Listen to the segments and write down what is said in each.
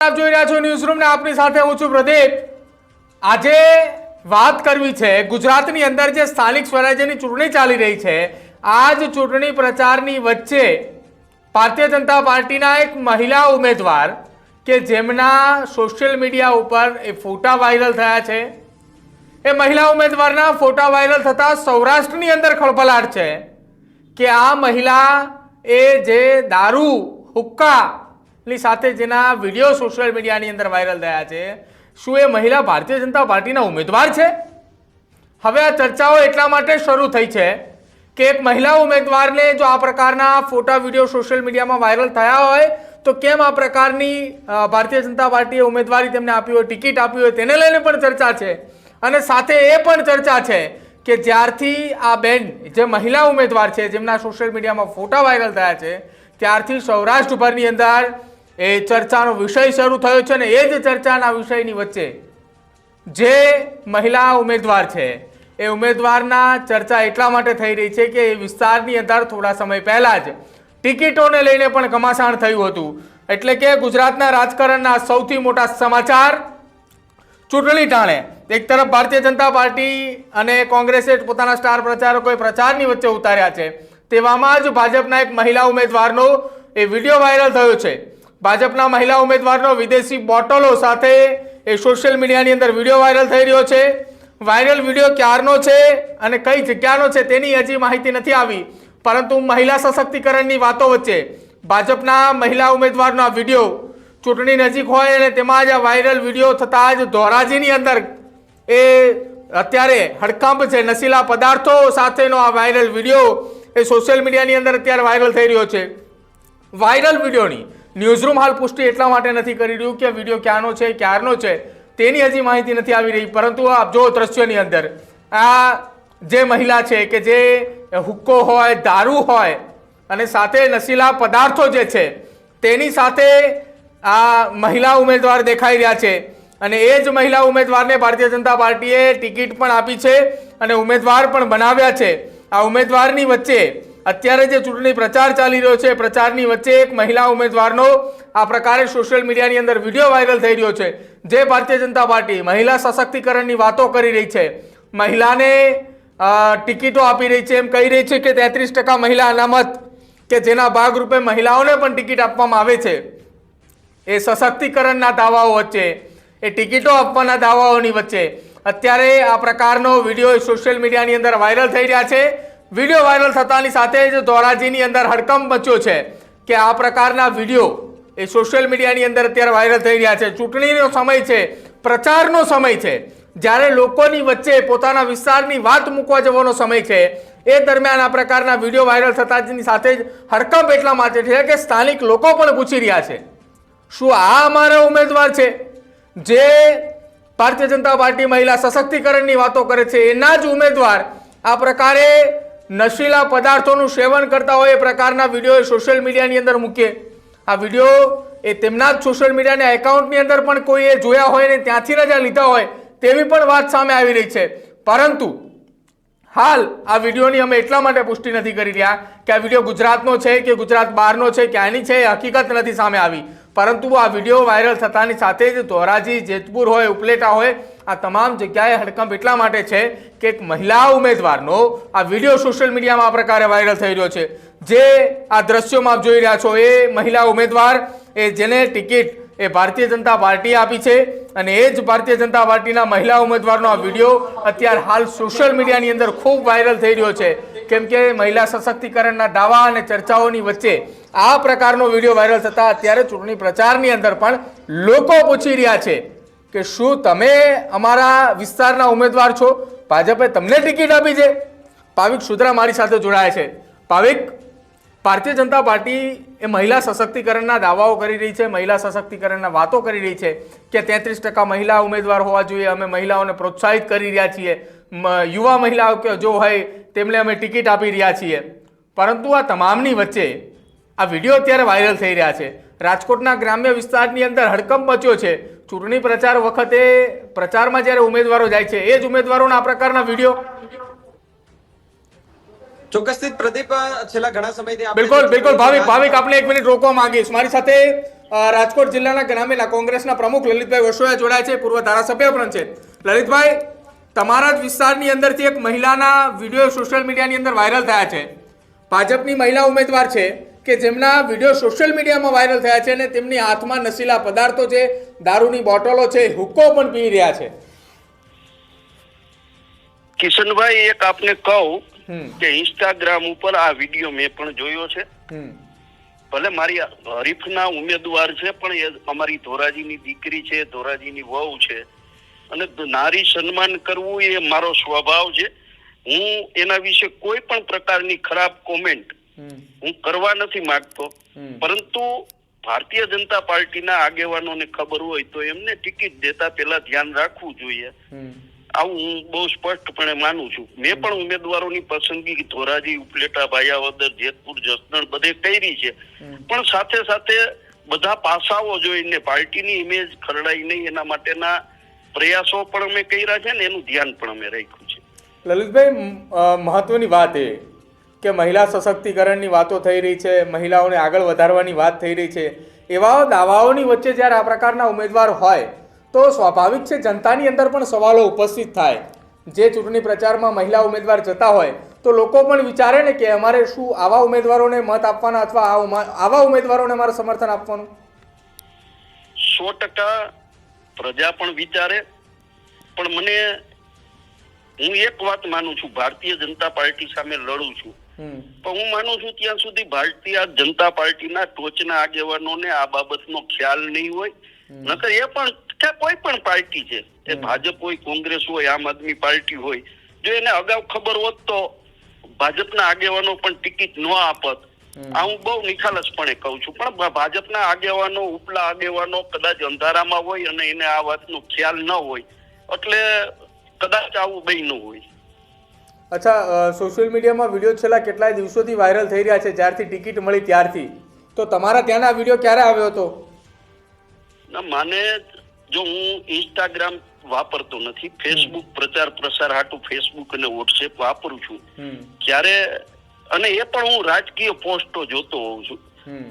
આપ જોઈ રહ્યા છો ન્યૂઝ રૂમ ને આપની સાથે હું છું પ્રદીપ. આજે વાત કરવી છે ગુજરાતની અંદર જે સ્થાનિક સ્વરાજ્યની ચૂંટણી ચાલી રહી છે આ જ ચૂંટણી પ્રચારની વચ્ચે ભારતીય જનતા પાર્ટીના એક મહિલા ઉમેદવાર કે જેમના સોશિયલ મીડિયા ઉપર એ ફોટા વાયરલ થયા છે. એ મહિલા ઉમેદવારના ફોટા વાયરલ થતાં સૌરાષ્ટ્રની અંદર ખળભળાટ છે કે આ મહિલા એ જે દારૂ હુક્કાની સાથે જેના વીડિયો સોશિયલ મીડિયાની અંદર વાયરલ થયા છે, શું એ મહિલા ભારતીય જનતા પાર્ટીના ઉમેદવાર છે? હવે આ ચર્ચાઓ એટલા માટે શરૂ થઈ છે કે એક મહિલા ઉમેદવારને જો આ પ્રકારના ફોટા, વીડિયો સોશિયલ મીડિયામાં વાયરલ થયા હોય, તો કેમ આ પ્રકારની ભારતીય જનતા પાર્ટીએ ઉમેદવારી તેમને આપી હોય, ટિકિટ આપી હોય, તેને લઈને પણ ચર્ચા છે. અને સાથે એ પણ ચર્ચા છે કે જ્યારથી આ બેન, જે મહિલા ઉમેદવાર છે, જેમના સોશિયલ મીડિયામાં ફોટા વાયરલ થયા છે, ત્યારથી સૌરાષ્ટ્રભરની અંદર એ ચર્ચાનો વિષય શરૂ થયો છે ને એ જ ચર્ચાના વિષયની વચ્ચે જે મહિલા ઉમેદવાર છે, એ ઉમેદવારના ચર્ચા એટલા માટે થઈ રહી છે કે એ વિસ્તારની અંદર થોડા સમય પહેલાં જ ટિકિટોને લઈને પણ ઘમાસાણ થયું હતું. એટલે કે ગુજરાતના રાજકારણના સૌથી મોટા સમાચાર ચૂંટણી ટાણે. એક તરફ ભારતીય જનતા પાર્ટી અને કોંગ્રેસે પોતાના સ્ટાર પ્રચારકોએ પ્રચારની વચ્ચે ઉતાર્યા છે. તેવામાં જ ભાજપના એક મહિલા ઉમેદવારનો એ વીડિયો વાયરલ થયો છે. ભાજપના મહિલા ઉમેદવારનો વિદેશી બોટલો સાથે એ સોશિયલ મીડિયાની અંદર વીડિયો વાયરલ થઈ રહ્યો છે. વાયરલ વીડિયો ક્યારનો છે અને કઈ જગ્યાનો છે તેની હજી માહિતી નથી આવી. પરંતુ મહિલા સશક્તિકરણની વાતો વચ્ચે ભાજપના મહિલા ઉમેદવારનો આ વીડિયો ચૂંટણી નજીક હોય અને તેમાં જ આ વાયરલ વીડિયો થતાં જ ધોરાજીની અંદર એ અત્યારે હડકંપ છે, નશીલા પદાર્થો સાથેનો આ વાયરલ વીડિયો એ સોશિયલ મીડિયાની અંદર અત્યારે વાયરલ થઈ રહ્યો છે. વાયરલ વિડીયોની ન્યૂઝરૂમ હાલ પુષ્ટિ એટલા માટે નથી કરી રહ્યું કે વીડિયો ક્યાંનો છે, ક્યારનો છે, તેની હજી માહિતી નથી આવી રહી. પરંતુ આપ જો દ્રશ્યોની અંદર, આ જે મહિલા છે કે જે હુક્કો હોય, દારૂ હોય અને સાથે નશીલા પદાર્થો જે છે, તેની સાથે આ મહિલા ઉમેદવાર દેખાઈ રહ્યા છે. અને એ જ મહિલા ઉમેદવારને ભારતીય જનતા પાર્ટીએ ટિકિટ પણ આપી છે અને ઉમેદવાર પણ બનાવ્યા છે. આ ઉમેદવારની વચ્ચે અત્યારે જે ચૂંટણી પ્રચાર ચાલી રહ્યો છે, પ્રચારની વચ્ચે એક મહિલા ઉમેદવારનો આ પ્રકારે સોશિયલ મીડિયાની અંદર વીડિયો વાયરલ થઈ રહ્યો છે. જે ભારતીય જનતા પાર્ટી મહિલા સશક્તિકરણની વાતો કરી રહી છે. મહિલાને ટિકિટો આપી રહી છે, એમ કહી રહી છે કે તેત્રીસ ટકા મહિલા અનામત કે જેના ભાગરૂપે મહિલાઓને પણ ટિકિટ આપવામાં આવે છે. એ સશક્તિકરણના દાવાઓ વચ્ચે, એ ટિકિટો આપવાના દાવાઓની વચ્ચે અત્યારે આ પ્રકારનો વીડિયો સોશિયલ મીડિયાની અંદર વાયરલ થઈ રહ્યા છે. વીડિયો વાયરલ થતાની સાથે જ ધોરાજીની અંદર હડકંપ મચ્યો છે કે આ પ્રકારના વીડિયો એ સોશિયલ મીડિયાની અંદર અત્યારે વાયરલ થઈ રહ્યા છે. ચૂંટણીનો સમય છે, પ્રચારનો સમય છે. જ્યારે લોકોની વચ્ચે પોતાના વિસ્તારની વાત મૂકવા જવાનો સમય છે, એ દરમિયાન આ પ્રકારના વીડિયો વાયરલ થતાની સાથે જ હડકંપ એટલા માટે છે કે સ્થાનિક લોકો પણ પૂછી રહ્યા છે. શું આ અમારા ઉમેદવાર છે? જે ભારતીય જનતા પાર્ટી મહિલા સશક્તિકરણની વાતો કરે છે, એના જ ઉમેદવાર આ પ્રકારે નશીલા પદાર્થોનું સેવન કરતા હોય એ પ્રકારના વીડિયો સોશિયલ મીડિયાની અંદર મૂકે આ વીડિયો એ તેમના જ સોશિયલ મીડિયાના એકાઉન્ટની અંદર પણ કોઈએ જોયા હોય ને ત્યાંથી રજા લીધા હોય તેવી પણ વાત સામે આવી રહી છે. પરંતુ હાલ આ વિડીયોની અમે એટલા માટે પુષ્ટિ નથી કરી રહ્યા કે આ વીડિયો ગુજરાતનો છે કે ગુજરાત બહારનો છે ક્યાંની છે એ હકીકત નથી સામે આવી. પરંતુ આ વીડિયો વાયરલ થતાની સાથે જ ધોરાજી, જેતપુર હોય, ઉપલેટા હોય આ તમામ જગ્યાએ હડકંપ એટલા માટે છે કે એક મહિલા ઉમેદવારનો આ વીડિયો સોશિયલ મીડિયામાં આ પ્રકારે વાયરલ થઈ રહ્યો છે. જે આ દ્રશ્યોમાં આપ જોઈ રહ્યા છો એ મહિલા ઉમેદવાર, એ જેને ટિકિટ એ ભારતીય જનતા પાર્ટી આપી છે અને એ જ ભારતીય જનતા પાર્ટીના મહિલા ઉમેદવારનો આ વીડિયો અત્યારે હાલ સોશિયલ મીડિયાની અંદર ખૂબ વાયરલ થઈ રહ્યો છે. કેમ કે મહિલા સશક્તિકરણના દાવા અને ચર્ચાઓની વચ્ચે આ પ્રકારનો વીડિયો વાયરલ થતા અત્યારે ચૂંટણી પ્રચારની અંદર પણ લોકો પૂછી રહ્યા છે. કે શું તમે અમારા વિસ્તારના ઉમેદવાર છો? ભાજપે તમને ટિકિટ આપી છે. ભાવિક શુદ્રા મારી સાથે જોડાયા છે. ભાવિક, ભારતીય જનતા પાર્ટી એ મહિલા સશક્તિકરણના દાવાઓ કરી રહી છે, મહિલા સશક્તિકરણના વાતો કરી રહી છે કે તેત્રીસ ટકા મહિલા ઉમેદવાર હોવા જોઈએ. અમે મહિલાઓને પ્રોત્સાહિત કરી રહ્યા છીએ. યુવા મહિલાઓ કે જો હોય તેમને અમે ટિકિટ આપી રહ્યા છીએ. પરંતુ આ તમામની વચ્ચે આ વીડિયો અત્યારે વાયરલ થઈ રહ્યા છે. રાજકોટના ગ્રામ્ય વિસ્તારની અંદર હડકંપ મચ્યો છે. ચૂંટણી પ્રચાર વખતે પ્રચારમાં જ્યારે ઉમેદવારો જાય છે એ જ ઉમેદવારોના આ પ્રકારના વીડિયો? ચોક્કસથી પ્રદીપ છેલ્લા ઘણા સમયથી બિલકુલ બિલકુલ. ભાવિક ભાવિક આપણે એક મિનિટ રોકવા માંગીશ. મારી સાથે રાજકોટ જિલ્લાના ગ્રામીણ કોંગ્રેસના પ્રમુખ લલિતભાઈ વસોયા જોડાય છે પૂર્વ ધારાસભ્ય પણ છે. લલિતભાઈ તમારા જ વિસ્તારની અંદરથી એક મહિલાના વીડિયો સોશિયલ મીડિયાની અંદર વાયરલ થયા છે. ભાજપની મહિલા ઉમેદવાર છે. કે જેમના વીડિયો સોશિયલ મીડિયામાં વાયરલ થયા છે અને તેમની હાથમાં નશીલા પદાર્થો છે દારૂની બોટલો છે હુક્કો પણ પી રહ્યા છે. કિશનભાઈ એક આપને કહું કે ઇન્સ્ટાગ્રામ ઉપર આ વીડિયો મેં પણ જોયો છે. ભલે મારી હરીફના ઉમેદવાર છે પણ એ અમારી ધોરાજીની દીકરી છે ધોરાજીની વહુ છે. અને નારી સન્માન કરવું એ મારો સ્વભાવ છે. હું એના વિશે કોઈ પણ પ્રકારની ખરાબ કોમેન્ટ હું કરવા નથી માંગતો. પરંતુ ભારતીય જનતા પાર્ટીના આગેવાનોને ખબર હોય તો એમને ટિકિટ દેતા પહેલા ધ્યાન રાખવું જોઈએ. આવું હું બહુ સ્પષ્ટપણે માનું છું. મેં પણ ઉમેદવારોની પસંદગી ધોરાજી ઉપલેટા ભાયાવદર જેતપુર જસદણ બધે કરી છે. પણ સાથે સાથે બધા પાસાઓ જોઈને પાર્ટીની ઇમેજ ખરડાઈ નહીં એના માટેના પ્રયાસો પણ અમે કર્યા છે ને એનું ધ્યાન પણ અમે રાખ્યું છે. લલિતભાઈ મહત્વની વાત એ. કે મહિલા સશક્તિકરણની વાતો થઈ રહી છે, મહિલાઓને આગળ વધારવાની વાત થઈ રહી છે, એવા દાવાઓની વચ્ચે જ્યારે આ પ્રકારના ઉમેદવાર હોય, તો સ્વાભાવિક છે જનતાની અંદર પણ સવાલો ઉપસ્થિત થાય. જે ચૂંટણી પ્રચારમાં મહિલા ઉમેદવાર જતા હોય, તો લોકો પણ વિચારે ને કે અમારે શું આવા ઉમેદવારોને મત આપવાના અથવા આવા ઉમેદવારોને અમારે સમર્થન આપવાનું? સો ટકા પ્રજા પણ વિચારે, પણ મને, હું એક વાત માનું છું, ભારતીય જનતા પાર્ટી સામે લડું છું. પણ હું માનું છું ત્યાં સુધી ભારતીય જનતા પાર્ટીના ટોચના આગેવાનોને આ બાબતનો ખ્યાલ નહીં હોય. નકર એ પણ કોઈ પણ પાર્ટી છે એ ભાજપ હોય કોંગ્રેસ હોય આમ આદમી પાર્ટી હોય જો એને અગાઉ ખબર હોત તો ભાજપના આગેવાનો પણ ટિકિટ ન આપત. આ હું બહુ નિખાલસપણે કહું છું. પણ ભાજપના આગેવાનો ઉપલા આગેવાનો કદાચ અંધારામાં હોય અને એને આ વાતનો ખ્યાલ ન હોય. એટલે કદાચ આવું બન્યું હોય. અચ્છા સોશિયલ મીડિયામાં વીડિયો છેલ્લા કેટલાય દિવસોથી વાયરલ થઈ રહ્યા છે જ્યારથી ટિકિટ મળી ત્યારથી. તો તમારા ત્યાંના વીડિયો ક્યારે આવ્યો હતો? ના માને જો હું ઇન્સ્ટાગ્રામ વાપરતો નથી ફેસબુક પ્રચાર પ્રસાર હાટું ફેસબુક અને વોટ્સએપ વાપરું છું. ત્યારે અને એ પણ હું રાજકીય પોસ્ટો જોતો હોઉં છું.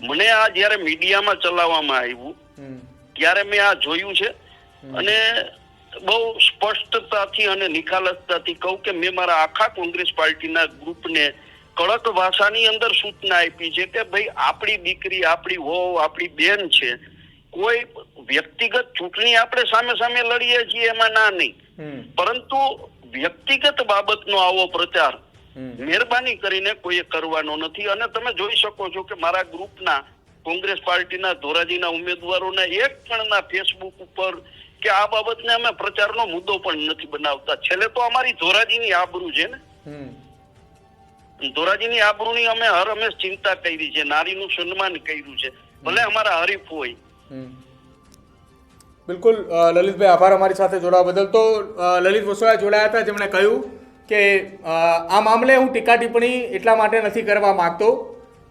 મને આ જ્યારે મીડિયામાં ચલાવવામાં આવ્યું ત્યારે મેં આ જોયું છે. અને બહુ સ્પષ્ટતાથી અને નિખાલસતાથી કહું કે મેં મારા આખા કોંગ્રેસ પાર્ટીના ગ્રુપને કડક ભાષાની અંદર સૂચના આપી છે કે ભાઈ આપણી દીકરી આપણી વહુ આપણી બેન છે કોઈ વ્યક્તિગત ચૂંટણી આપણે સામે સામે લડીએ છીએ એમાં ના નહીં. પરંતુ વ્યક્તિગત બાબતનો આવો પ્રચાર મહેરબાની કરીને કોઈએ કરવાનો નથી. અને તમે જોઈ શકો છો કે મારા ગ્રુપના કોંગ્રેસ પાર્ટીના ધોરાજીના ઉમેદવારોના એક જણના ફેસબુક ઉપર કે આ બાબતને અમે પ્રચારનો મુદ્દો પણ નથી બનાવતા. છેલ્લે તો અમારી ધોરાજીની આબરૂ છે ને? ધોરાજીની આબરૂની અમે હર હંમેશ ચિંતા કરી છે નારીનું સન્માન કર્યું છે. ભલે અમારા હરીફ હોય. બિલકુલ લલિતભાઈ આભાર અમારી સાથે જોડાવા બદલ. તો લલિત વસોયા જોડાયા હતા જેમણે કહ્યું કે આ મામલે હું ટીકા ટિપ્પણી એટલા માટે નથી કરવા માંગતો.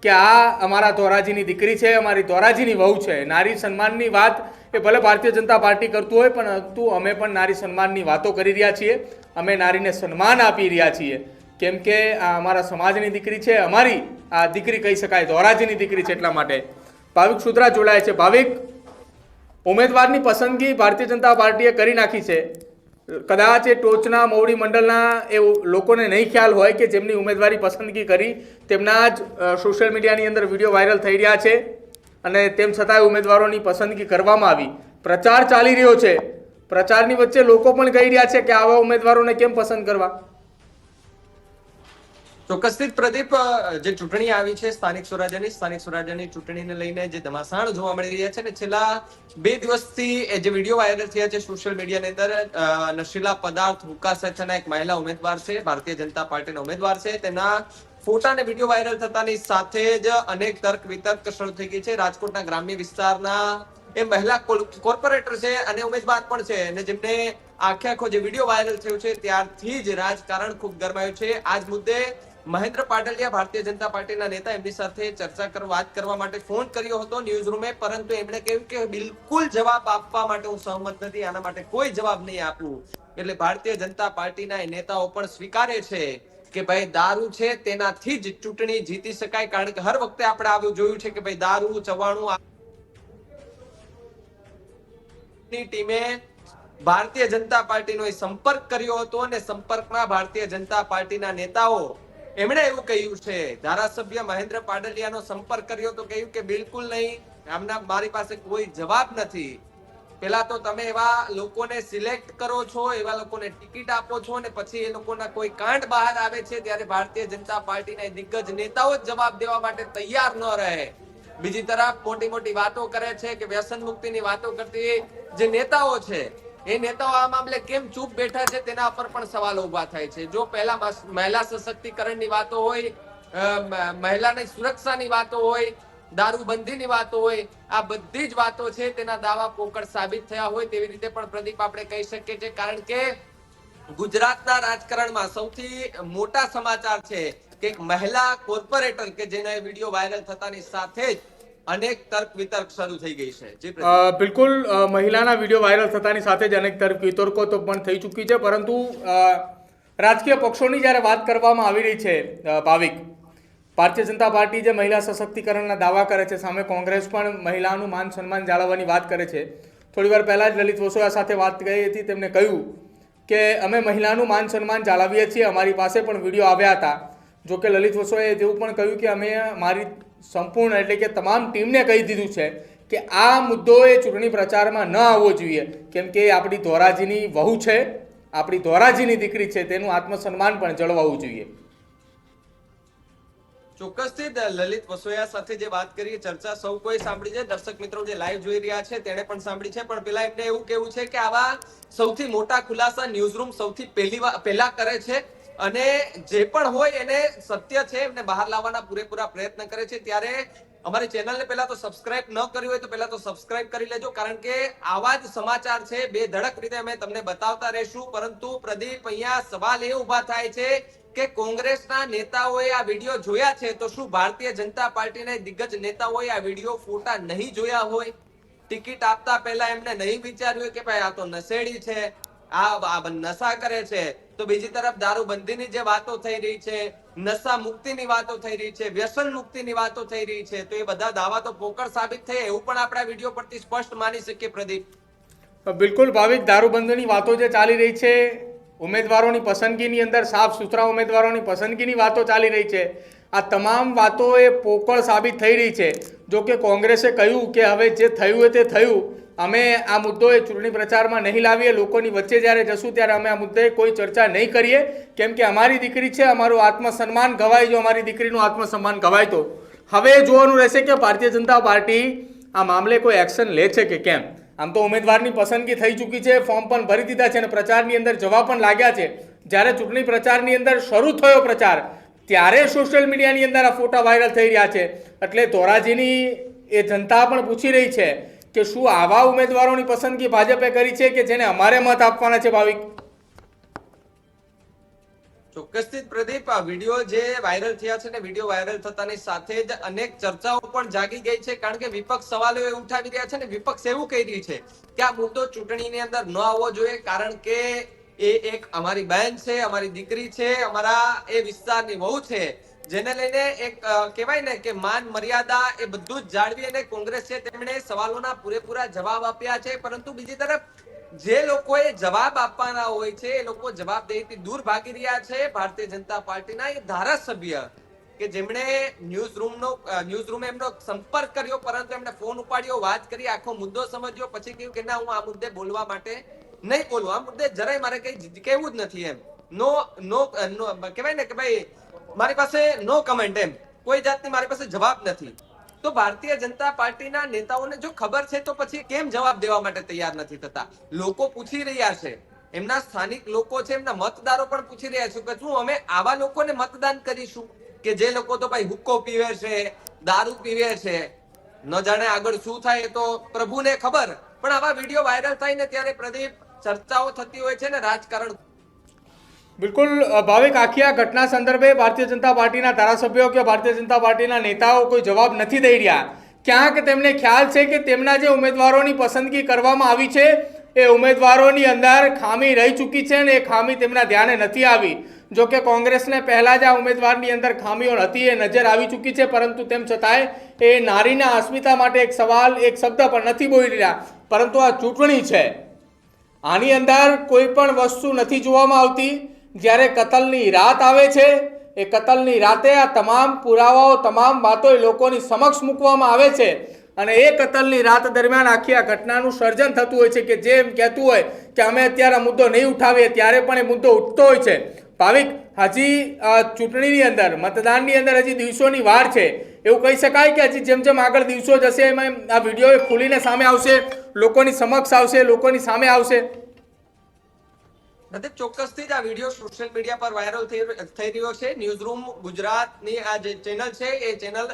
કે આ અમારા ધોરાજીની દીકરી છે, અમારી ધોરાજીની વહુ છે. નારી સન્માનની વાત એ ભલે ભારતીય જનતા પાર્ટી કરતું હોય, પણ પરંતુ અમે પણ નારી સન્માનની વાતો કરી રહ્યા છીએ. અમે નારીને સન્માન આપી રહ્યા છીએ. કેમ કે આ અમારા સમાજની દીકરી છે, અમારી આ દીકરી કહી શકાય, ધોરાજીની દીકરી છે એટલા માટે. ભાવિક સુધરા જોડાય છે. ભાવિક, ઉમેદવારની પસંદગી ભારતીય જનતા પાર્ટીએ કરી નાખી છે. કદાચ એ ટોચના મોવડી મંડળના એ લોકોને નહીં ખ્યાલ હોય કે જેમની ઉમેદવારી પસંદગી કરી, તેમના જ સોશિયલ મીડિયાની અંદર વીડિયો વાયરલ થઈ રહ્યા છે અને તેમ છતાંય ઉમેદવારોની પસંદગી કરવામાં આવી. પ્રચાર ચાલી રહ્યો છે. પ્રચારની વચ્ચે લોકો પણ કહી રહ્યા છે કે આવા ઉમેદવારોને કેમ પસંદ કરવા? ચોક્કસથી પ્રદીપ જે ચૂંટણી આવી છે, સ્થાનિક સ્વરાજ્યની સ્થાનિક સ્વરાજ્યની ચૂંટણીને લઈને જે ધમાસાણ જોવા મળી રહ્યા છે ને છેલ્લા બે દિવસથી જે વીડિયો વાયરલ થયા છે સોશિયલ મીડિયાની અંદર નશીલા પદાર્થ, હુક્કા સાથેના એક મહિલા ઉમેદવાર છે, ભારતીય જનતા પાર્ટીના ઉમેદવાર છે. તેના ફોટા અને વીડિયો વાયરલ થતાની સાથે જ અનેક તર્ક વિતર્ક શરૂ થઈ ગઈ છે. રાજકોટના ગ્રામ્ય વિસ્તારના એ મહિલા કોર્પોરેટર છે અને ઉમેદવાર પણ છે અને જેમને આખે આખો જે વીડિયો વાયરલ થયો છે ત્યારથી જ રાજકારણ ખૂબ ગરમાયું છે. આજ મુદ્દે મહેન્દ્ર પાટલિયા ભારતીય જનતા પાર્ટીના નેતા, એમની સાથે ચર્ચા કરવા વાત કરવા માટે ફોન કર્યો હતો ન્યૂઝ રૂમે પરંતુ એમણે કહ્યું કે બિલકુલ જવાબ આપવા માટે હું સહમત નથી, આના માટે કોઈ જવાબ નહીં આપું. એટલે ભારતીય જનતા પાર્ટીના એ નેતાઓ પણ સ્વીકારે છે કે ભાઈ દારૂ છે, તેનાથી જ ચૂંટણી જીતી શકાય, કારણ કે હર વખતે આપણે આવું જોયું છે કે ભાઈ દારૂ, ચવાણું ટીમે ભારતીય જનતા પાર્ટીનો સંપર્ક કર્યો હતો અને સંપર્કમાં ભારતીય જનતા પાર્ટીના નેતાઓ એમણે એવું કહ્યું છે. ધારાસભ્ય મહેન્દ્ર પાડલિયાનો સંપર્ક કર્યો તો કહ્યું કે બિલકુલ નહીં, આમના મારી પાસે કોઈ જવાબ નથી. પેલા તો તમે એવા લોકોને સિલેક્ટ કરો છો, એવા લોકોને ટિકિટ આપો છો અને પછી એ લોકોના કોઈ કાંડ બહાર આવે છે ત્યારે ભારતીય જનતા પાર્ટીના દિગ્ગજ નેતાઓ જ જવાબ દેવા માટે તૈયાર ન રહે. બીજી તરફ મોટી મોટી વાતો કરે છે કે વ્યસન મુક્તિની વાતો કરતી જે નેતાઓ છે એ નેતાઓ આ મામલે કેમ ચૂપ બેઠા છે તેના પર પણ સવાલો ઊભા થાય છે. જો પહેલા મહિલા સશક્તિકરણની વાતો હોય મહિલાની સુરક્ષાની વાતો હોય, દારૂબંધીની વાતો હોય, આ બધી જ વાતો છે તેના દાવા પોકળ સાબિત થયા હોય તેવી રીતે પણ પ્રદીપ આપણે કહી શકીએ છીએ. કારણ કે ગુજરાતના રાજકારણમાં સૌથી મોટા સમાચાર છે કે એક મહિલા કોર્પોરેટર કે જેના વીડિયો વાયરલ થતાની સાથે જ અનેક તર્ક વિતર્ક શરૂ થઈ ગઈ છે. બિલકુલ મહિલાના વીડિયો વાયરલ થતાની સાથે જ અનેક તર્ક વિતર્કો તો પણ થઈ ચૂકી છે, પરંતુ રાજકીય પક્ષોની જ્યારે વાત કરવામાં આવી રહી છે ભાવિક, ભારતીય જનતા પાર્ટી જે મહિલા સશક્તિકરણના દાવા કરે છે, સામે કોંગ્રેસ પણ મહિલાનું માન સન્માન જાળવવાની વાત કરે છે. થોડી વાર પહેલાં જ લલિત વસોયા સાથે વાત કરી હતી, તેમણે કહ્યું કે અમે મહિલાનું માન સન્માન જાળવીએ છીએ, અમારી પાસે પણ વીડિયો આવ્યા હતા. જો કે લલિત વસોએ તેવું પણ કહ્યું કે અમે મારી સંપૂર્ણ એટલે કે તમામ ટીમને કહી દીધું છે કે આ મુદ્દો એ ચૂંટણી પ્રચારમાં ન આવવો જોઈએ. કેમ કે આપણી ધોરાજીની વહુ છે, આપણી ધોરાજીની દીકરી છે, તેનું આત્મસન્માન પણ જળવાવું જોઈએ. ચોક્કસથી લલિત વસોયા સાથે જે વાત કરીએ, ચર્ચા સૌ કોઈ સાંભળી છે. દર્શક મિત્રો જે લાઈવ જોઈ રહ્યા છે, તેણે પણ સાંભળી છે. પણ પેલા એમને એવું કેવું છે કે આવા સૌથી મોટા ખુલાસા ન્યૂઝરૂમ સૌથી પહેલી પહેલા કરે છે. અને જે પણ હોય એને સત્ય છે, એમને બહાર લાવવાના પૂરેપૂરા પ્રયત્ન કરે છે. ત્યારે અમારી ચેનલને પહેલા તો સબસ્ક્રાઇબ ન કરી હોય તો પહેલા તો સબસ્ક્રાઇબ કરી લેજો, કારણ કે આવા જ સમાચાર છે. બે ધડક રીતે અમે તમને બતાવતા રહેશું. પરંતુ પ્રદીપ, અહીંયા સવાલ એ ઊભા થાય છે કે કોંગ્રેસના નેતાઓએ આ વીડિયો જોયા છે તો શું ભારતીય જનતા પાર્ટીના દિગ્ગજ નેતાઓએ આ વીડિયો ફોટા નહીં જોયા હોય? ટિકિટ આપતા પહેલા એમને નહીં વિચાર્યું કે ભાઈ આ તો નશેડી છે આ નશા કરે છે. તો બીજી તરફ દારૂબંધીની જે વાતો થઈ રહી છે, નશા મુક્તિની વાતો થઈ રહી છે, વ્યસન મુક્તિની વાતો થઈ રહી છે, તો એ બધા દાવા તો પોકળ સાબિત થયા, એવું પણ આપણે વીડિયો પરથી સ્પષ્ટ માની શકીએ પ્રદીપ. બિલકુલ ભાવિક દારૂબંધીની વાતો જે ચાલી રહી છે, ઉમેદવારોની પસંદગીની અંદર, સાફ સુથરા ઉમેદવારોની પસંદગીની વાતો ચાલી રહી છે. આ તમામ વાતો એ પોકળ સાબિત થઈ રહી છે. જો કે કોંગ્રેસે કહ્યું કે હવે જે થયું એ તે થયું. અમે આ મુદ્દો એ ચૂંટણી પ્રચારમાં નહીં લાવીએ, લોકોની વચ્ચે જ્યારે જશું ત્યારે અમે આ મુદ્દે કોઈ ચર્ચા નહીં કરીએ. કેમ કે અમારી દીકરી છે, અમારું આત્મસન્માન ગવાય જો અમારી દીકરીનું આત્મસન્માન ગવાય તો. હવે જોવાનું રહેશે કે ભારતીય જનતા પાર્ટી આ મામલે કોઈ એક્શન લે છે કે કેમ? આમ તો ઉમેદવારની પસંદગી થઈ ચૂકી છે, ફોર્મ પણ ભરી દીધા છે અને પ્રચારની અંદર જવા પણ લાગ્યા છે. જ્યારે ચૂંટણી પ્રચારની અંદર શરૂ થયો પ્રચાર, ત્યારે સોશિયલ મીડિયાની અંદર આ ફોટા વાયરલ થઈ રહ્યા છે. એટલે ધોરાજીની એ જનતા પણ પૂછી રહી છે કે શું આવા ઉમેદવારોની પસંદગી ભાજપે કરી છે કે જેને અમારે મત આપવાના છે ભાવિક? ચોક્કસથી પ્રદીપ, આ વીડિયો જે વાયરલ થયા છે ને, વીડિયો વાયરલ થતાની સાથે જ અનેક ચર્ચાઓ પણ જાગી ગઈ છે, કારણ કે વિપક્ષ સવાલો એ ઉઠાવી રહ્યા છે ને, વિપક્ષ એવું કહી રહી છે કે આ મુદ્દો ચૂંટણીની અંદર ન આવવો જોઈએ, કારણ કે એ એક અમારી બહેન છે, અમારી દીકરી છે, અમારા એ વિસ્તારની વહુ છે. જેને લઈને એક કહેવાય ને કે માન મર્યાદા એ બધું જ જાળવી અને કોંગ્રેસ છે તેમણે સવાલોના પૂરેપૂરા જવાબ આપ્યા છે. પરંતુ બીજી તરફ, જે લોકોએ જવાબ આપવાના હોય છે, એ લોકો જવાબદેહીથી દૂર ભાગી રહ્યા છે. ભારતીય જનતા પાર્ટીના એ ધારાસભ્ય કે જેમણે ન્યૂઝ રૂમનો ન્યૂઝ રૂમ એમનો સંપર્ક કર્યો, પરંતુ એમણે ફોન ઉપાડ્યો, વાત કરી, આખો મુદ્દો સમજ્યો, પછી કહ્યું કે ના, હું આ મુદ્દે બોલવા માટે નહીં બોલું. આ મુદ્દે જરાય મારે કઈ કહેવું જ નથી એમ. નો નો, કહેવાય ને કે ભાઈ મારી પાસે નો કમેન્ટ એમ. કોઈ જાતની મારી પાસે જવાબ નથી. તો ભારતીય જનતા પાર્ટીના નેતાઓને જો ખબર છે તો પછી કેમ જવાબ દેવા માટે તૈયાર નથી થતા? લોકો પૂછી રહ્યા છે. એમના સ્થાનિક લોકો છે, એમના મતદારો પણ પૂછી રહ્યા છે કે શું અમે આવા લોકોને મતદાન કરીશું? કે જે લોકો તો ભાઈ હુક્કો પીવે છે, દારૂ પીવે છે, ન જાણે આગળ શું થાય તો પ્રભુને ખબર. પણ આવા વીડિયો વાયરલ થાય ને ત્યારે પ્રદીપ ચર્ચાઓ થતી હોય છે ને રાજકારણ બિલકુલ ભાવિક આખી આ ઘટના સંદર્ભે ભારતીય જનતા પાર્ટીના ધારાસભ્યો કે ભારતીય જનતા પાર્ટીના નેતાઓ કોઈ જવાબ નથી દઈ રહ્યા. ક્યાંક તેમને ખ્યાલ છે કે તેમના જે ઉમેદવારોની પસંદગી કરવામાં આવી છે, એ ઉમેદવારોની અંદર ખામી રહી ચૂકી છે અને એ ખામી તેમના ધ્યાને નથી આવી. જો કે કોંગ્રેસને પહેલાં જ આ ઉમેદવારની અંદર ખામીઓ હતી એ નજર આવી ચૂકી છે, પરંતુ તેમ છતાંય એ નારીના અસ્મિતા માટે એક સવાલ, એક શબ્દ પણ નથી બોલી રહ્યા, પરંતુ આ ચૂંટણી છે. આની અંદર કોઈ પણ વસ્તુ નથી જોવામાં આવતી. જ્યારે કતલની રાત આવે છે, એ કતલની રાતે આ તમામ પુરાવાઓ, તમામ વાતો એ લોકોની સમક્ષ મૂકવામાં આવે છે. અને એ કતલની રાત દરમિયાન આખી આ ઘટનાનું સર્જન થતું હોય છે કે જે એમ કહેતું હોય કે અમે અત્યારે મુદ્દો નહીં ઉઠાવીએ, ત્યારે પણ એ મુદ્દો ઉઠતો હોય છે. ભાવિક, હજી ચૂંટણીની અંદર, મતદાનની અંદર હજી દિવસોની વાર છે. એવું કહી શકાય કે હજી જેમ જેમ આગળ દિવસો જશે, એમ આ વીડિયો ખુલીને સામે આવશે, લોકોની સમક્ષ આવશે, લોકોની સામે આવશે. પ્રદીપ ચોક્કસથી જ આ વીડિયો સોશિયલ મીડિયા પર વાયરલ થઈ રહ્યો છે. ન્યૂઝ રૂમ ગુજરાતની આ જે ચેનલ છે, એ ચેનલ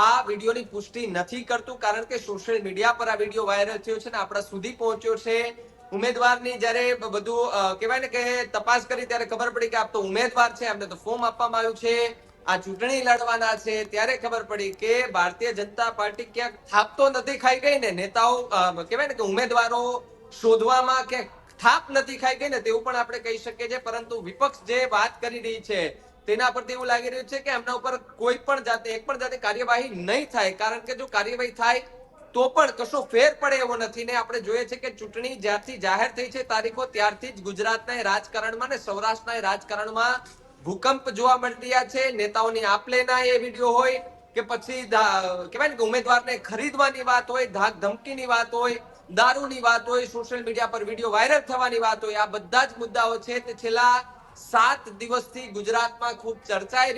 આ વિડીયોની પુષ્ટિ નથી કરતું કારણ કે સોશિયલ મીડિયા પર આ વીડિયો વાયરલ થયો છે ને આપણા સુધી પહોંચ્યો છે. ઉમેદવારની જ્યારે બધું કહેવાય ને કે તપાસ કરી ત્યારે ખબર પડી કે આપ તો ઉમેદવાર છે એમને તો ફોર્મ આપવામાં આવ્યું છે. આ ચૂંટણી લડવાના છે, ત્યારે ખબર પડી કે ભારતીય જનતા પાર્ટી ક્યાંક થાપતો નથી ખાઈ ગઈ ને નેતાઓ કહેવાય ને કે ઉમેદવારો શોધવામાં ક્યાંક થાપ નથી ખાઈ ગઈ ને તેવું પણ આપણે કહી શકીએ છીએ, પરંતુ વિપક્ષ જે વાત કરી રહી છે, તેના પરથી એવું લાગી રહ્યું છે કે એમના ઉપર કોઈ પણ જાતે, એક પણ જાતે કાર્યવાહી નહીં થાય. કારણ કે જો કાર્યવાહી થાય, તો પણ કશો ફેર પડે એવો નથી ને આપણે જોઈએ છે કે ચૂંટણી જ્યારથી જાહેર થઈ છે, તારીખો ત્યારથી જ ગુજરાતના રાજકારણમાં ને સૌરાષ્ટ્રના રાજકારણમાં ભૂકંપ જોવા મળી રહ્યા છે. નેતાઓની આપલેના એ વીડિયો હોય કે પછી કહેવાય ને કે ઉમેદવારને ખરીદવાની વાત હોય ધાક ધમકીની વાત હોય દારૂની વાત હોય સોશિયલ મીડિયા પર વીડિયો વાયરલ થવાની વાત હોય, આ બધા જ મુદ્દાઓ છે. તે છેલ્લા સાત દિવસથી ગુજરાતમાં ખૂબ ચર્ચાઈ રહી